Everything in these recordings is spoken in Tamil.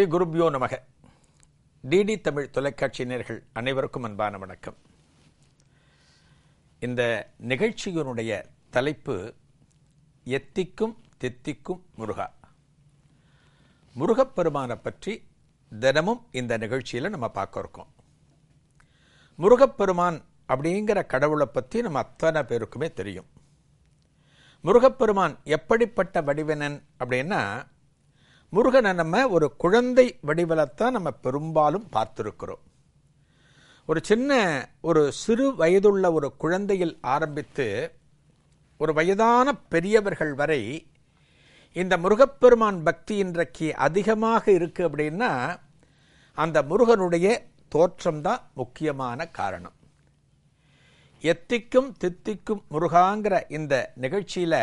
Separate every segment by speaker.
Speaker 1: ஸ்ரீ குருப்யோ நமக. டிடி தமிழ் தொலைக்காட்சியினர்கள் அனைவருக்கும் அன்பான வணக்கம். இந்த நிகழ்ச்சியினுடைய தலைப்பு எத்திக்கும் தித்திக்கும் முருகா. முருகப்பெருமானை பற்றி தினமும் இந்த நிகழ்ச்சியில் நம்ம பார்க்க இருக்கோம். முருகப்பெருமான் அப்படிங்கிற கடவுளை பற்றி நம்ம அத்தனை பேருக்குமே தெரியும். முருகப்பெருமான் எப்படிப்பட்ட வடிவனன் அப்படின்னா முருகனை நம்ம ஒரு குழந்தை வடிவலத்தான் நம்ம பெரும்பாலும் பார்த்துருக்கிறோம். ஒரு சின்ன ஒரு சிறு வயதுள்ள ஒரு குழந்தையில் ஆரம்பித்து ஒரு வயதான பெரியவர்கள் வரை இந்த முருகப்பெருமான் பக்தி இன்றைக்கு அதிகமாக இருக்கு அப்படின்னா அந்த முருகனுடைய தோற்றம்தான் முக்கியமான காரணம். எத்திக்கும் தித்திக்கும் முருகாங்கிற இந்த நிகழ்ச்சியில்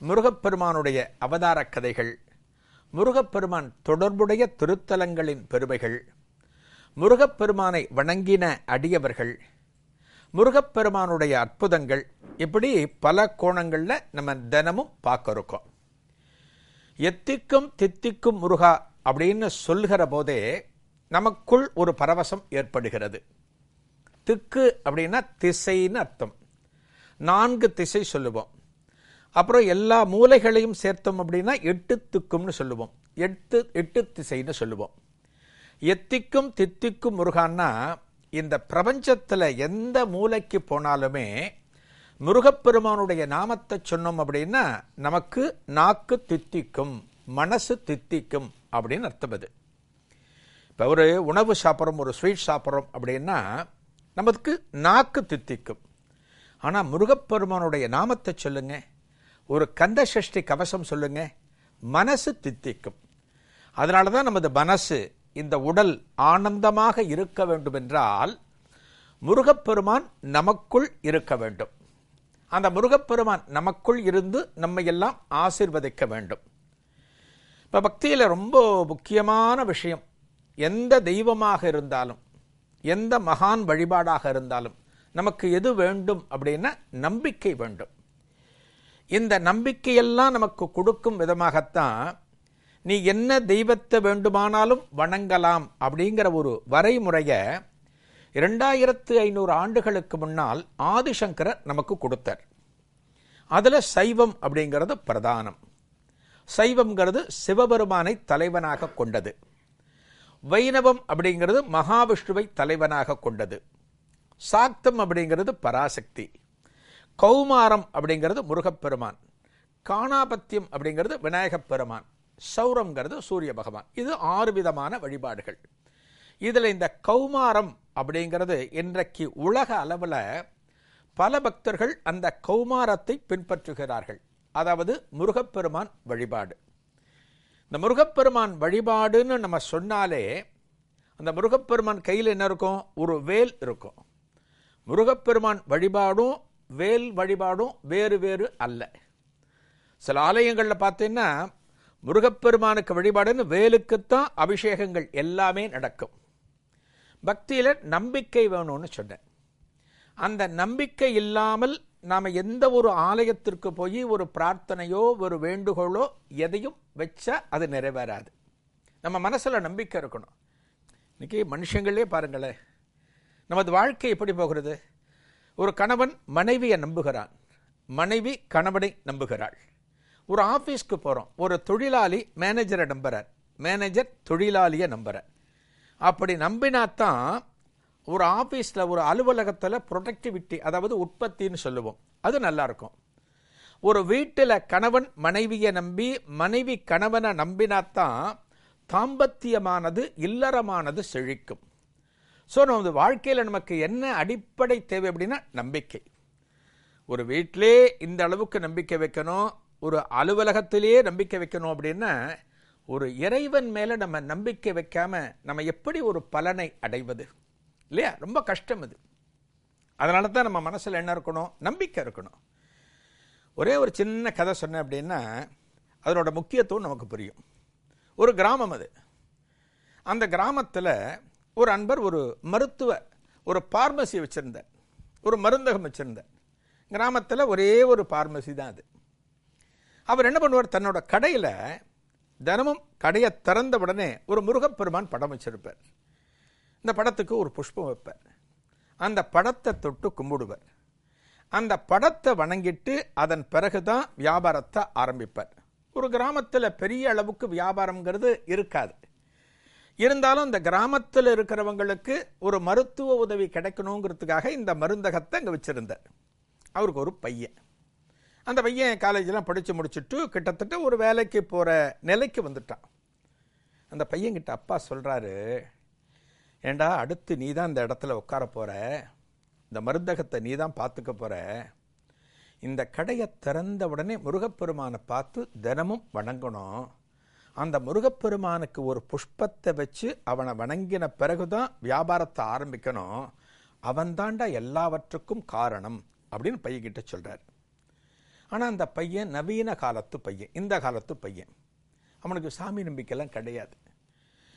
Speaker 1: முருகப்பெருமானுடைய அவதார கதைகள் முருகப்பெருமான் தொடர்புடைய திருத்தலங்களின் பெருமைகள். முருகப்பெருமானை வணங்கின அடியவர்கள். முருகப்பெருமானுடைய அற்புதங்கள் இப்படி பல கோணங்களில் நம்ம தினமும் பார்க்க இருக்கோம் எத்திக்கும் தித்திக்கும் முருகா அப்படின்னு சொல்கிற போதே நமக்குள் ஒரு பரவசம் ஏற்படுகிறது. திக்கு அப்படின்னா திசைன்னு அர்த்தம். நான்கு திசை சொல்லுவோம். அப்புறம் எல்லா மூலைகளையும் சேர்த்தோம் அப்படின்னா எட்டு திக்கும்னு சொல்லுவோம். எட்டு எட்டு திசைன்னு சொல்லுவோம். எத்திக்கும் தித்திக்கும் முருகான்னா இந்த பிரபஞ்சத்தில் எந்த மூலைக்கு போனாலுமே முருகப்பெருமானுடைய நாமத்தை சொன்னோம் அப்படின்னா நமக்கு நாக்கு தித்திக்கும் மனசு தித்திக்கும் அப்படின்னு அர்த்தம் அது இப்போ ஒரு உணவு சாப்பிட்றோம் ஒரு ஸ்வீட் சாப்பிட்றோம் அப்படின்னா நமக்கு நாக்கு தித்திக்கும். ஆனால் முருகப்பெருமானுடைய நாமத்தை சொல்லுங்கள் ஒரு கந்த சஷ்டி கவசம் சொல்லுங்க. மனசு தித்திக்கும். அதனால தான் நமது மனசு இந்த உடல் ஆனந்தமாக இருக்க வேண்டும் என்றால் முருகப்பெருமான் நமக்குள் இருக்க வேண்டும். அந்த முருகப்பெருமான் நமக்குள் இருந்து நம்மை எல்லாம் ஆசிர்வதிக்க வேண்டும். இப்போ பக்தியில் ரொம்ப முக்கியமான விஷயம். எந்த தெய்வமாக இருந்தாலும் எந்த மகான் வழிபாடாக இருந்தாலும் நமக்கு எது வேண்டும் அப்படின்னா நம்பிக்கை வேண்டும். இந்த நம்பிக்கையெல்லாம் நமக்கு கொடுக்கும் விதமாகத்தான் நீ என்ன தெய்வத்தை வேண்டுமானாலும் வணங்கலாம் அப்படிங்கிற ஒரு வரைமுறையை இரண்டாயிரத்து ஐநூறு ஆண்டுகளுக்கு முன்னால் ஆதிசங்கரர் நமக்கு கொடுத்தார். அதில் சைவம் அப்படிங்கிறது பிரதானம். சைவம்ங்கிறது சிவபெருமானை தலைவனாக கொண்டது. வைணவம் அப்படிங்கிறது மகாவிஷ்ணுவை தலைவனாக கொண்டது. சாக்தம் அப்படிங்கிறது பராசக்தி. கௌமாரம் அப்படிங்கிறது முருகப்பெருமான். காணாபத்தியம் அப்படிங்கிறது விநாயகப் பெருமான். சௌரம்ங்கிறது சூரிய பகவான். இது ஆறு விதமான வழிபாடுகள். இதில் இந்த கௌமாரம் அப்படிங்கிறது இன்றைக்கு உலக அளவில் பல பக்தர்கள் அந்த கௌமாரத்தை பின்பற்றுகிறார்கள். அதாவது முருகப்பெருமான் வழிபாடு. இந்த முருகப்பெருமான் வழிபாடுன்னு நம்ம சொன்னாலே அந்த முருகப்பெருமான் கையில் என்ன இருக்கும்? ஒரு வேல் இருக்கும். முருகப்பெருமான் வழிபாடும் வேல் வழிபாடும் வேறு வேறு அல்ல. சில ஆலயங்களில் பார்த்தீங்கன்னா முருகப்பெருமானுக்கு வழிபாடுன்னு வேலுக்குத்தான் அபிஷேகங்கள் எல்லாமே நடக்கும். பக்தியில் நம்பிக்கை வேணும்னு சொன்னேன். அந்த நம்பிக்கை இல்லாமல் நாம் எந்த ஒரு ஆலயத்திற்கு போய் ஒரு பிரார்த்தனையோ ஒரு வேண்டுகோளோ எதையும் வச்சா அது நிறைவேறாது. நம்ம மனசில் நம்பிக்கை இருக்கணும். இன்னைக்கு மனுஷங்களே பாருங்களேன் நமது வாழ்க்கை எப்படி போகிறது? ஒரு கணவன் மனைவியை நம்புகிறான். மனைவி கணவனை நம்புகிறாள். ஒரு ஆஃபீஸ்க்கு போகிறோம் ஒரு தொழிலாளி மேனேஜரை நம்புகிறார் மேனேஜர் தொழிலாளியை நம்புகிறார் அப்படி நம்பினாத்தான் ஒரு ஆஃபீஸில் ஒரு அலுவலகத்தில் ப்ரொடக்டிவிட்டி அதாவது உற்பத்தின்னு சொல்லுவோம். அது நல்லா இருக்கும் ஒரு வீட்டில் கணவன் மனைவியை நம்பி மனைவி கணவனை நம்பினாத்தான் தாம்பத்தியமானது இல்லறமானது செழிக்கும். ஸோ நமது வாழ்க்கையில் நமக்கு என்ன அடிப்படை தேவை அப்படின்னா நம்பிக்கை. ஒரு வீட்டிலே இந்த அளவுக்கு நம்பிக்கை வைக்கணும் ஒரு அலுவலகத்திலேயே நம்பிக்கை வைக்கணும் அப்படின்னா ஒரு இறைவன் மேலே நம்ம நம்பிக்கை வைக்காம நம்ம எப்படி ஒரு பலனை அடைவது? இல்லையா? ரொம்ப கஷ்டம் அது. அதனால தான் நம்ம மனசில் என்ன இருக்கணும்? நம்பிக்கை இருக்கணும். ஒரே ஒரு சின்ன கதை சொன்னேன் அப்படின்னா அதனோட முக்கியத்துவம் நமக்கு புரியும். ஒரு கிராமம் அது. அந்த கிராமத்தில் ஒரு அன்பர் ஒரு மருத்துவ ஒரு பார்மசி வச்சுருந்தார் ஒரு மருந்தகம் வச்சுருந்தார் கிராமத்தில் ஒரே ஒரு பார்மசி தான் அது. அவர் என்ன பண்ணுவார்? தன்னோட கடையில் தினமும் கடையை திறந்த உடனே ஒரு முருகப்பெருமான் படம் வச்சிருப்பார். இந்த படத்துக்கு ஒரு புஷ்பம் வைப்பார். அந்த படத்தை தொட்டு கும்பிடுவர். அந்த படத்தை வணங்கிட்டு அதன் பிறகு தான் வியாபாரத்தை ஆரம்பிப்பார். ஒரு கிராமத்தில் பெரிய அளவுக்கு வியாபாரம்ங்கிறது இருக்காது. இருந்தாலும் இந்த கிராமத்தில் இருக்கிறவங்களுக்கு ஒரு மருத்துவ உதவி கிடைக்கணுங்கிறதுக்காக இந்த மருந்தகத்தை அங்கே வச்சுருந்தார். அவருக்கு ஒரு பையன். அந்த பையன் காலேஜெலாம் படித்து முடிச்சுட்டு கிட்டத்தட்ட ஒரு வேலைக்கு போகிற நிலைக்கு வந்துட்டான். அந்த பையன்கிட்ட அப்பா சொல்கிறாரு ஏண்டா அடுத்து நீ தான் இந்த இடத்துல உட்கார போகிற இந்த மருந்தகத்தை நீ தான் பார்த்துக்க போகிற இந்த கடையை திறந்த உடனே முருகப்பெருமானை பார்த்து தினமும் வணங்கணும். அந்த முருகப்பெருமானுக்கு ஒரு புஷ்பத்தை வச்சு அவனை வணங்கின பிறகுதான் வியாபாரத்தை ஆரம்பிக்கணும். அவன்தாண்டா எல்லாவற்றுக்கும் காரணம் அப்படின்னு பையன்கிட்ட சொல்கிறார் ஆனால் அந்த பையன் நவீன காலத்து பையன் இந்த காலத்து பையன். அவனுக்கு சாமி நம்பிக்கைலாம் கிடையாது.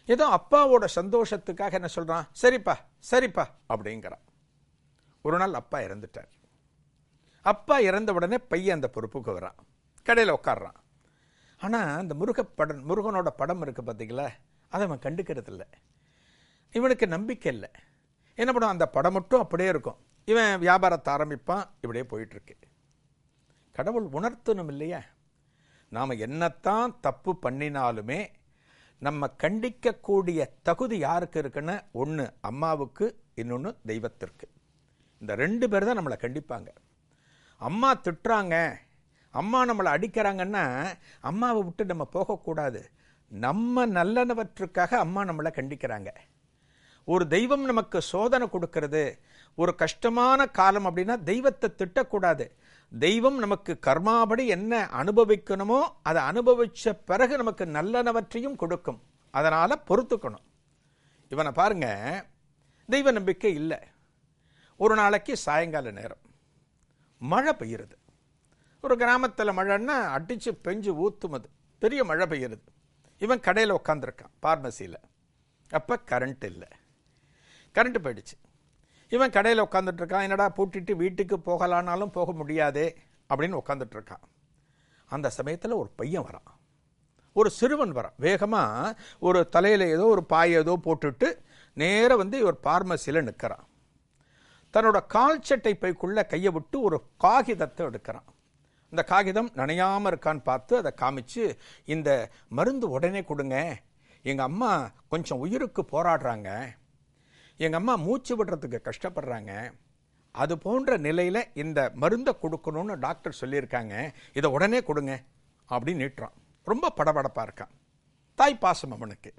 Speaker 1: ஏதோ அப்பாவோட சந்தோஷத்துக்காக என்ன சொல்கிறான் சரிப்பா சரிப்பா அப்படிங்கிறான். ஒரு நாள் அப்பா இறந்துட்டார். அப்பா இறந்த உடனே பையன் அந்த பொறுப்புக்கு வரான் கடையில் உட்காடுறான் ஆனால் அந்த முருகப்படம் முருகனோட படம் இருக்குது பார்த்தீங்களா அதை அவன் கண்டுக்கிறது இல்லை இவனுக்கு நம்பிக்கை இல்லை. என்ன பண்ணும் அந்த படம் மட்டும் அப்படியே இருக்கும். இவன் வியாபாரத்தை ஆரம்பிப்பான் இப்படியே போயிட்டுருக்கு. கடவுள் உணர்த்தணும் இல்லையா? நாம் என்னத்தான் தப்பு பண்ணினாலுமே நம்ம கண்டிக்கக்கூடிய தகுதி யாருக்கு இருக்குன்னு? ஒன்று அம்மாவுக்கு இன்னொன்று தெய்வத்திற்கு. இந்த ரெண்டு பேர் தான் நம்மளை கண்டிப்பாங்க. அம்மா திட்டுறாங்க அம்மா நம்மளை அடிக்கிறாங்கன்னா அம்மாவை விட்டு நம்ம போகக்கூடாது. நம்ம நல்லனவற்றுக்காக அம்மா நம்மளை கண்டிக்கிறாங்க. ஒரு தெய்வம் நமக்கு சோதனை கொடுக்கறது. ஒரு கஷ்டமான காலம் அப்படின்னா தெய்வத்தை திட்டக்கூடாது. தெய்வம் நமக்கு கர்மாபடி என்ன அனுபவிக்கணுமோ அதை அனுபவித்த பிறகு நமக்கு நல்லனவற்றையும் கொடுக்கும். அதனால் பொறுத்துக்கணும். இவனை பாருங்க. தெய்வ நம்பிக்கை இல்லை. ஒரு நாளைக்கு சாயங்கால நேரம். மழை பெய்யுறது. ஒரு கிராமத்தில் மழைன்னா அடிச்சு பெஞ்சு ஊற்றுமது பெரிய மழை பெய்யுறது. இவன் கடையில் உட்காந்துருக்கான் பார்மசியில் அப்போ கரண்ட் இல்லை. கரண்ட் போயிடுச்சு. இவன் கடையில் உட்காந்துட்ருக்கான் என்னடா பூட்டிட்டு வீட்டுக்கு போகலானாலும் போக முடியாதே அப்படின்னு உட்காந்துட்டு இருக்கான் அந்த சமயத்தில் ஒரு பையன் வரான். ஒரு சிறுவன் வரான். வேகமாக ஒரு தலையில் ஏதோ ஒரு பாய் ஏதோ போட்டுட்டு நேராக வந்து இவர் பார்மசியில் நிற்கிறான் தன்னோட கால் சட்டை பைக்குள்ளே கையை விட்டு ஒரு காகிதத்தை எடுக்கிறான். இந்த காகிதம் நனையாமல் இருக்கான்னு பார்த்து அதை காமிச்சு இந்த மருந்து உடனே கொடுங்க. எங்கள் அம்மா கொஞ்சம் உயிருக்கு போராடுறாங்க. எங்கள் அம்மா மூச்சு விடுறதுக்கு கஷ்டப்படுறாங்க. அது போன்ற நிலையில் இந்த மருந்தை கொடுக்கணும்னு டாக்டர் சொல்லியிருக்காங்க. இதை உடனே கொடுங்க. அப்படின்னு நீட்டுறான். ரொம்ப படபடப்பாக இருக்கான். தாய் பாசம் அவனுக்கு.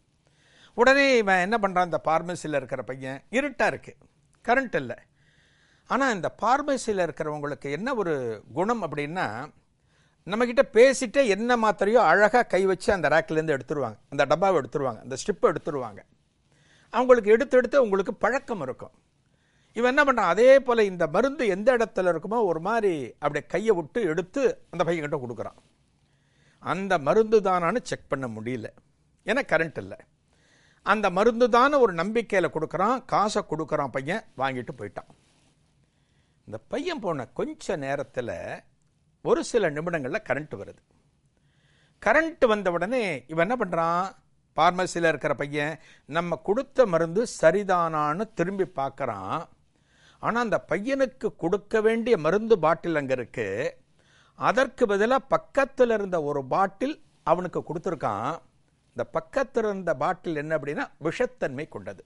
Speaker 1: உடனே இவன் என்ன பண்ணுறான் இந்த பார்மசியில் இருக்கிற பையன் இருட்டாக இருக்குது கரண்ட் இல்லை. ஆனால் இந்த பார்மசியில் இருக்கிறவங்களுக்கு என்ன ஒரு குணம் அப்படின்னா நம்மக்கிட்ட பேசிட்டே என்ன மாத்திரையோ அழகாக கை வச்சு அந்த ரேக்லேருந்து எடுத்துருவாங்க. அந்த டப்பாவை எடுத்துருவாங்க. அந்த ஸ்ட்ரிப்பை எடுத்துருவாங்க. அவங்களுக்கு எடுத்து எடுத்து உங்களுக்கு பழக்கம் இருக்கும். இவன் என்ன பண்ணுறான் அதே போல் இந்த மருந்து எந்த இடத்துல இருக்குமோ ஒரு மாதிரி அப்படியே கையை விட்டு எடுத்து அந்த பையன்கிட்ட கொடுக்குறான். அந்த மருந்து தானான்னு செக் பண்ண முடியல. ஏன்னா கரண்ட் இல்லை. அந்த மருந்து தானே ஒரு நம்பிக்கையில் கொடுக்குறான். காசை கொடுக்குறான் பையன். வாங்கிட்டு போயிட்டான். இந்த பையன் போன கொஞ்ச நேரத்தில் ஒரு சில நிமிடங்களில் கரண்ட் வருது. கரண்ட் வந்த உடனே இவன் என்ன பண்ணுறான் பார்மசியில் இருக்கிற பையன் நம்ம கொடுத்த மருந்து சரிதானான்னு திரும்பி பார்க்குறான். ஆனால் அந்த பையனுக்கு கொடுக்க வேண்டிய மருந்து பாட்டில் அங்கே இருக்கு. அதற்கு பதிலாக பக்கத்தில் இருந்த ஒரு பாட்டில் அவனுக்கு கொடுத்துருக்கான். இந்த பக்கத்தில் இருந்த பாட்டில் என்ன அப்படின்னா விஷத்தன்மை கொண்டது.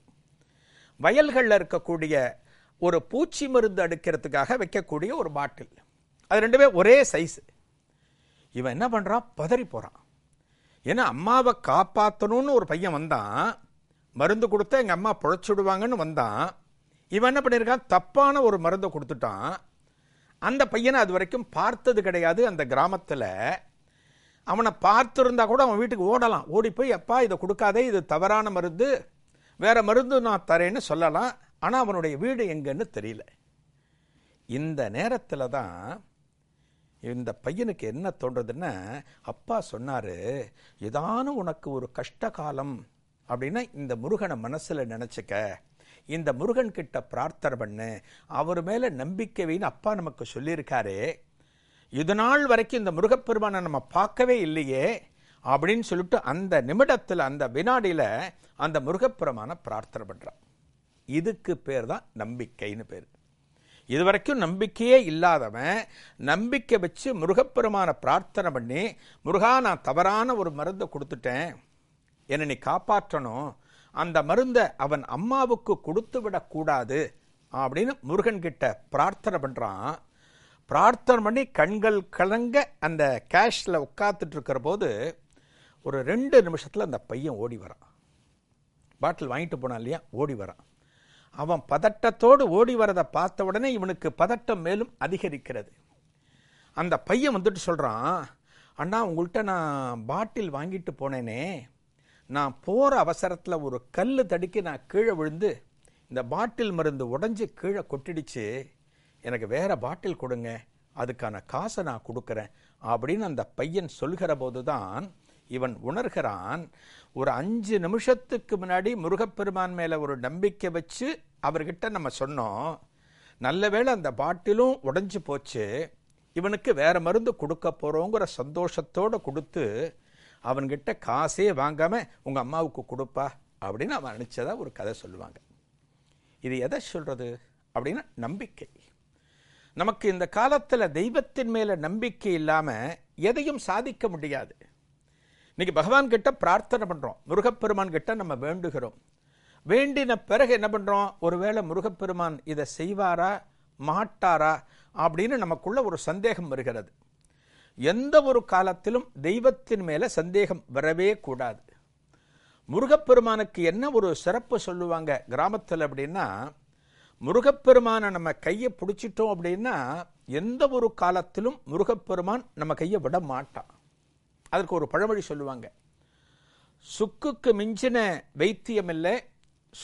Speaker 1: வயல்களில் இருக்கக்கூடிய ஒரு பூச்சி மருந்து அடுக்கிறதுக்காக வைக்கக்கூடிய ஒரு பாட்டில். அது ரெண்டுமே ஒரே சைஸ் இவன் என்ன பண்ணுறான் பதறி போகிறான் ஏன்னா அம்மாவை காப்பாற்றணும்னு ஒரு பையன் வந்தான். மருந்து கொடுத்தா எங்கள் அம்மா பிழைச்சிடுவாங்கன்னு வந்தான். இவன் என்ன பண்ணியிருக்கான் தப்பான ஒரு மருந்தை கொடுத்துட்டான். அந்த பையனை அது வரைக்கும் பார்த்தது கிடையாது அந்த கிராமத்தில். அவனை பார்த்துருந்தா கூட அவன் வீட்டுக்கு ஓடலாம். ஓடி போய் அப்பா இதை கொடுக்காதே இது தவறான மருந்து. வேற மருந்து நான் தரேன்னு சொல்லலாம். ஆனால் அவனுடைய வீடு எங்கன்னு தெரியல. இந்த நேரத்தில் தான் இந்த பையனுக்கு என்ன தோன்றதுன்னா அப்பா சொன்னார் ஏதானும் உனக்கு ஒரு கஷ்ட காலம் அப்படின்னா இந்த முருகனை மனசில் நினச்சிக்க. இந்த முருகன் கிட்ட பிரார்த்தனை பண்ணு. அவர் மேலே நம்பிக்கை வைன்னு அப்பா நமக்கு சொல்லியிருக்காரு. இது நாள் வரைக்கும் இந்த முருகப்பெருமானை நம்ம பார்க்கவே இல்லையே அப்படின்னு சொல்லிட்டு அந்த நிமிடத்தில் அந்த வினாடியில் அந்த முருகப்பெருமான பிரார்த்தனை பண்ணுறான் இதுக்கு பேர் தான் நம்பிக்கைன்னு பேர். இதுவரைக்கும் நம்பிக்கையே இல்லாதவன் நம்பிக்கை வச்சு முருகப்பெருமான பிரார்த்தனை பண்ணி முருகா நான் தவறான ஒரு மருந்தை கொடுத்துட்டேன். என்னை நீ காப்பாற்றணும். அந்த மருந்தை அவன் அம்மாவுக்கு கொடுத்து விடக்கூடாது அப்படின்னு முருகன் கிட்ட பிரார்த்தனை பண்ணுறான் பிரார்த்தனை பண்ணி கண்கள் கலங்க அந்த கேஷில் உட்காத்துட்டு இருக்கிற போது ஒரு ரெண்டு நிமிஷத்தில் அந்த பையன் ஓடி வரான். பாட்டில் வாங்கிட்டு போனான் இல்லையா? ஓடி வரான். அவன் பதட்டத்தோடு ஓடி வரதை பார்த்த உடனே இவனுக்கு பதட்டம் மேலும் அதிகரிக்கிறது. அந்த பையன் வந்துட்டு சொல்கிறான் அண்ணா உங்கள்கிட்ட நான் பாட்டில் வாங்கிட்டு போனேனே. நான் போகிற அவசரத்தில் ஒரு கல் தடுக்கி நான் கீழே விழுந்து இந்த பாட்டில் மருந்து உடஞ்சி கீழே கொட்டிடுச்சு. எனக்கு வேற பாட்டில் கொடுங்க. அதுக்கான காசை நான் கொடுக்குறேன். அப்படின்னு அந்த பையன் சொல்கிற போது தான் இவன் உணர்கிறான் ஒரு அஞ்சு நிமிஷத்துக்கு முன்னாடி முருகப்பெருமான் மேலே ஒரு நம்பிக்கை வச்சு அவர்கிட்ட நம்ம சொன்னோம் நல்ல வேளை அந்த பாட்டிலும் உடஞ்சி போச்சு இவனுக்கு வேற மருந்து கொடுக்க போகிறோங்கிற சந்தோஷத்தோடு கொடுத்து அவன்கிட்ட காசே வாங்காமல் உங்கள் அம்மாவுக்கு கொடுப்பா அப்படின்னு அவன் அனுப்பிச்சதா ஒரு கதை சொல்லுவாங்க. இது எதை சொல்கிறது அப்படின்னா நம்பிக்கை. நமக்கு இந்த காலத்தில் தெய்வத்தின் மேலே நம்பிக்கை இல்லாமல் எதையும் சாதிக்க முடியாது. இன்னைக்கு பகவான் கிட்ட பிரார்த்தனை பண்ணுறோம் முருகப்பெருமான் கிட்ட நம்ம வேண்டுகிறோம். வேண்டின பிறகு என்ன பண்ணுறோம் ஒருவேளை முருகப்பெருமான் இதை செய்வாரா? மாட்டாரா? அப்படின்னு நமக்குள்ள ஒரு சந்தேகம் வருகிறது. எந்த ஒரு காலத்திலும் தெய்வத்தின் மேலே சந்தேகம் வரவே கூடாது. முருகப்பெருமானுக்கு என்ன ஒரு சிறப்பு சொல்லுவாங்க கிராமத்தில் அப்படின்னா முருகப்பெருமானை நம்ம கையை பிடிச்சிட்டோம் அப்படின்னா எந்த ஒரு காலத்திலும் முருகப்பெருமான் நம்ம கையை விட மாட்டான். அதற்கு ஒரு பழமொழி சொல்லுவாங்க. சுக்குக்கு மிஞ்சின வைத்தியம் இல்லை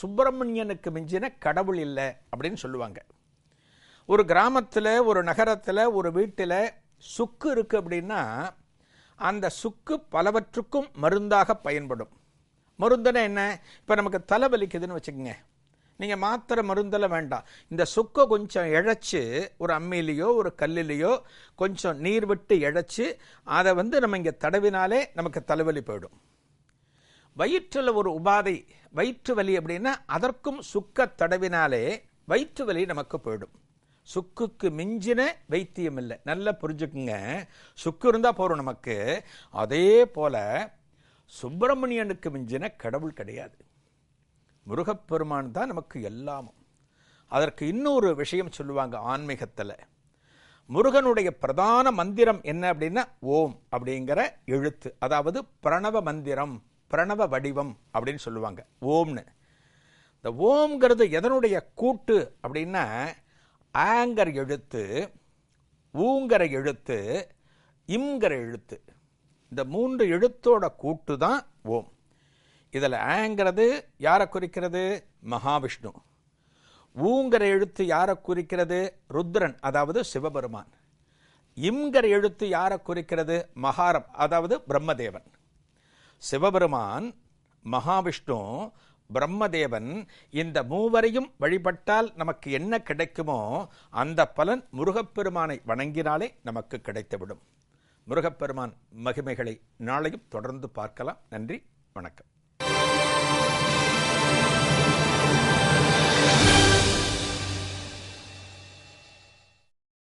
Speaker 1: சுப்பிரமணியனுக்கு மிஞ்சின கடவுள் இல்லை அப்படின்னு சொல்லுவாங்க. ஒரு கிராமத்தில் ஒரு நகரத்தில் ஒரு வீட்டில் சுக்கு இருக்குது அப்படின்னா அந்த சுக்கு பலவற்றுக்கும் மருந்தாக பயன்படும். மருந்துனா என்ன? இப்போ நமக்கு தலை வலிக்குதுன்னு வச்சுக்கோங்க. நீங்கள் மாத்திரை மருந்தெல்லாம் வேண்டாம். இந்த சுக்கை கொஞ்சம் இழைச்சி ஒரு அம்மிலேயோ ஒரு கல்லிலேயோ கொஞ்சம் நீர் விட்டு இழைச்சி அதை வந்து நம்ம இங்கே தடவினாலே நமக்கு தலைவலி போயிடும். வயிற்றில் ஒரு உபாதை வயிற்று வலி அப்படின்னா அதற்கும் சுக்க தடவினாலே வயிற்று வலி நமக்கு போயிடும். சுக்குக்கு மிஞ்சின வைத்தியம் இல்லை. நல்லா புரிஞ்சுக்குங்க. சுக்கு இருந்தால் போகிறோம் நமக்கு. அதே போல சுப்பிரமணியனுக்கு மிஞ்சின கடவுள் கிடையாது. முருகப்பெருமான் தான் நமக்கு எல்லாமும். அதற்கு இன்னொரு விஷயம் சொல்லுவாங்க ஆன்மீகத்தில். முருகனுடைய பிரதான மந்திரம் என்ன அப்படின்னா ஓம் அப்படிங்கிற எழுத்து. அதாவது பிரணவ மந்திரம் பிரணவ வடிவம் அப்படின்னு சொல்லுவாங்க. ஓம்னு. இந்த ஓம்ங்கிறது எதனுடைய கூட்டு அப்படின்னா ஆங்கர் எழுத்து ஊங்கிற எழுத்து இம்ங்கிற எழுத்து. இந்த மூன்று எழுத்தோட கூட்டு தான் ஓம். இதில் ஆங்கிறது யாரை குறிக்கிறது? மகாவிஷ்ணு. ஊங்கிற எழுத்து யாரை குறிக்கிறது? ருத்ரன் அதாவது சிவபெருமான். இம்கிற எழுத்து யாரை குறிக்கிறது? மகாரம் அதாவது பிரம்மதேவன். சிவபெருமான் மகாவிஷ்ணு பிரம்மதேவன் இந்த மூவரையும் வழிபட்டால் நமக்கு என்ன கிடைக்குமோ அந்த பலன் முருகப்பெருமானை வணங்கினாலே நமக்கு கிடைத்துவிடும். முருகப்பெருமான் மகிமைகளை நாளையும் தொடர்ந்து பார்க்கலாம். நன்றி வணக்கம்.